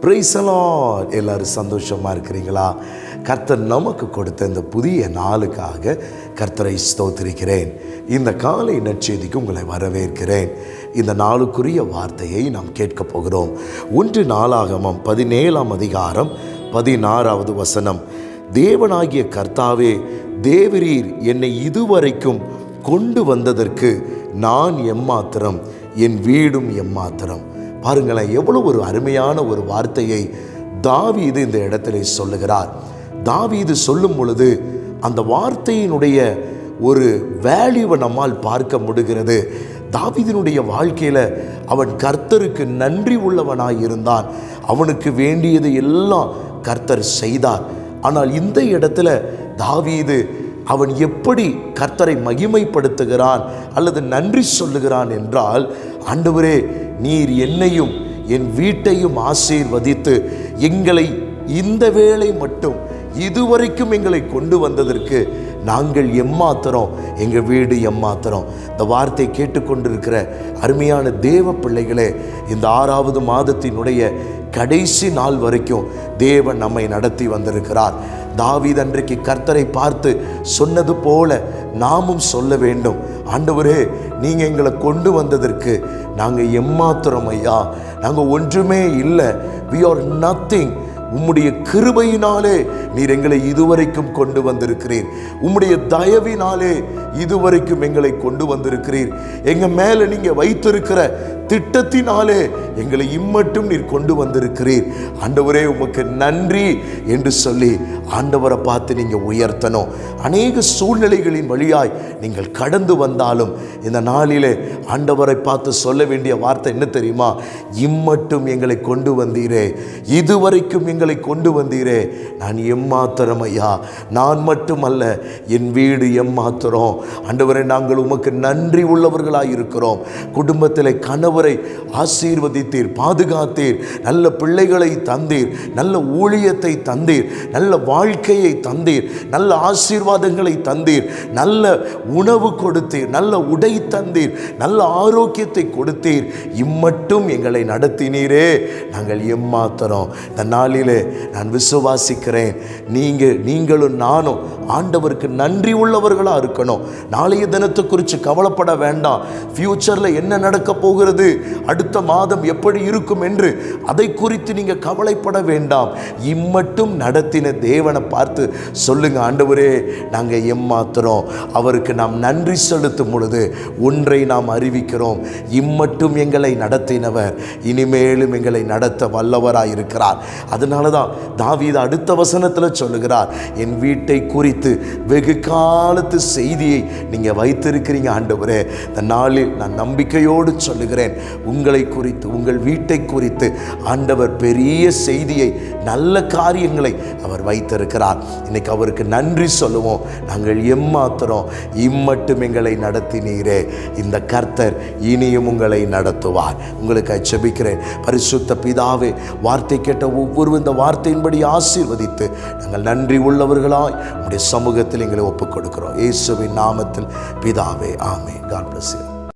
பிரைசலால் எல்லாரும் சந்தோஷமாக இருக்கிறீங்களா? கர்த்தர் நமக்கு கொடுத்த இந்த புதிய நாளுக்காக கர்த்தரை ஸ்தோத்திருக்கிறேன். இந்த காலை நற்செய்திக்கு உங்களை வரவேற்கிறேன். இந்த நாளுக்குரிய வார்த்தையை நாம் கேட்கப் போகிறோம். ஒன்று நாளாகமம் பதினேழாம் அதிகாரம் பதினாறாவது வசனம். தேவனாகிய கர்த்தாவே தேவரீர் என்னை இதுவரைக்கும் கொண்டு வந்ததற்கு நான் எம்மாத்திரம் என் வீடும் எம்மாத்திரம். பாருங்களேன் எவ்வளோ ஒரு அருமையான ஒரு வார்த்தையை தாவீது இந்த இடத்துல சொல்லுகிறார். தாவீது சொல்லும் பொழுது அந்த வார்த்தையினுடைய ஒரு வேல்யூவை நம்மால் பார்க்க முடிகிறது. தாவீதினுடைய வாழ்க்கையில் அவன் கர்த்தருக்கு நன்றி உள்ளவனாய் இருந்தான். அவனுக்கு வேண்டியது எல்லாம் கர்த்தர் செய்தார். ஆனால் இந்த இடத்துல தாவீது அவன் எப்படி கர்த்தரை மகிமைப்படுத்துகிறான் அல்லது நன்றி சொல்லுகிறான் என்றால் ஆண்டவரே நீர் என்னையும் என் வீட்டையும் ஆசீர்வதித்து எங்களை இந்த வேளை மட்டும் இதுவரைக்கும் எங்களை கொண்டு வந்ததற்கு நாங்கள் எம்மாத்திரம் எங்கள் வீடு எம்மாத்திரம். இந்த வார்த்தை கேட்டுக்கொண்டிருக்கிற அருமையான தேவ பிள்ளைகளே இந்த ஆறாவது மாதத்தினுடைய கடைசி நாள் வரைக்கும் தேவன் நம்மை நடத்தி வந்திருக்கிறார். தாவீது அன்றைக்கு கர்த்தரை பார்த்து சொன்னது போல நாமும் சொல்ல வேண்டும். ஆண்டவரே நீங்கள் எங்களை கொண்டு வந்ததற்கு நாங்கள் எம்மாத்திரம் ஐயா. நாங்கள் ஒன்றுமே இல்லை. வி ஆர் நத்திங் உம்முடைய கிருபையினாலே நீர் எங்களை இதுவரைக்கும் கொண்டு வந்திருக்கிறீர். உம்முடைய தயவினாலே இதுவரைக்கும் எங்களை கொண்டு வந்திருக்கிறீர். எங்க மேல நீங்க வைத்திருக்கிற திட்டத்தினாலே எங்களை இம்மட்டும் நீர் கொண்டு வந்திருக்கிறீர். ஆண்டவரே உமக்கு நன்றி என்று சொல்லி ஆண்டவரை பார்த்து நீங்கள் உயர்த்தணும். அநேக சூழ்நிலைகளின் வழியாய் நீங்கள் கடந்து வந்தாலும் இந்த நாளிலே ஆண்டவரை பார்த்து சொல்ல வேண்டிய வார்த்தை என்ன தெரியுமா? இம்மட்டும் எங்களை கொண்டு வந்தீரே. இதுவரைக்கும் எங்களை கொண்டு வந்தீரே. நான் எம்மாத்திரம் ஐயா. நான் மட்டும் அல்ல என் வீடு எம்மாத்திரம். ஆண்டவரை நாங்கள் உமக்கு நன்றி உள்ளவர்களாக இருக்கிறோம் குடும்பத்தில் கணவரை ஆசீர்வதித்தீர் பாதுகாத்தீர் நல்ல பிள்ளைகளை தந்தீர் நல்ல ஊழியத்தை தந்தீர் நல்ல வாழ்க்கையை தந்தீர் நல்ல ஆசீர்வாதங்களை தந்தீர் நல்ல உணவு கொடுத்தீர் நல்ல உடை தந்தீர் நல்ல ஆரோக்கியத்தை கொடுத்தீர். இம்மட்டும் எங்களை நடத்தினீரே. நாங்கள் எம்மாத்திரம். இந்த நாளிலே நான் விசுவாசிக்கிறேன். நீங்கள் நீங்களும் நானும் ஆண்டவருக்கு நன்றி உள்ளவர்களாக இருக்கணும். நாளைய தினத்தை குறித்து கவலைப்பட வேண்டாம். ஃப்யூச்சரில் என்ன நடக்க போகிறது? அடுத்த மாதம் எப்படி இருக்கும் என்று அதை குறித்து நீங்கள் கவலைப்பட வேண்டாம். இம்மட்டும் நடத்தின தேவனை பார்த்து சொல்லுங்க ஆண்டவரே நாங்கள் எம்மாத்துறோம் அவருக்கு நாம் நன்றி செலுத்தும் பொழுது ஒன்றை நாம் அறிவிக்கிறோம். இம்மட்டும் எங்களை நடத்தினவர் இனிமேலும் எங்களை நடத்த வல்லவராக இருக்கிறார். அதனால தான் தாவீது அடுத்த வசனத்தில் சொல்லுகிறார் என் வீட்டை குறித்து வெகு காலத்து செய்தியை நீங்கள் வைத்திருக்கிறீங்க ஆண்டவரே. இந்த நாளில் நான் நம்பிக்கையோடு சொல்லுகிறேன். உங்களை குறித்து உங்கள் வீட்டை குறித்து ஆண்டவர் பெரிய செய்தியை நல்ல காரியங்களை அவர் வைத்திருக்கிறார். இன்னைக்கு அவருக்கு நன்றி சொல்லுவோம். நாங்கள் எம்மாத்திரம் இம்மட்டும் எங்களை நடத்தினீரே. இந்த கர்த்தர் இனியும் உங்களை நடத்துவார். உங்களுக்கு அச்சபிக்கிறேன் பரிசுத்த பிதாவே வார்த்தை கேட்ட ஒவ்வொரு இந்த வார்த்தையின்படி ஆசீர்வதித்து நாங்கள் நன்றி உள்ளவர்களாய் உடைய சமூகத்தில் எங்களை ஒப்புக் கொடுக்கிறோம் இயேசுவின் நாமத்தில் பிதாவே ஆமே காட் பிளஸ்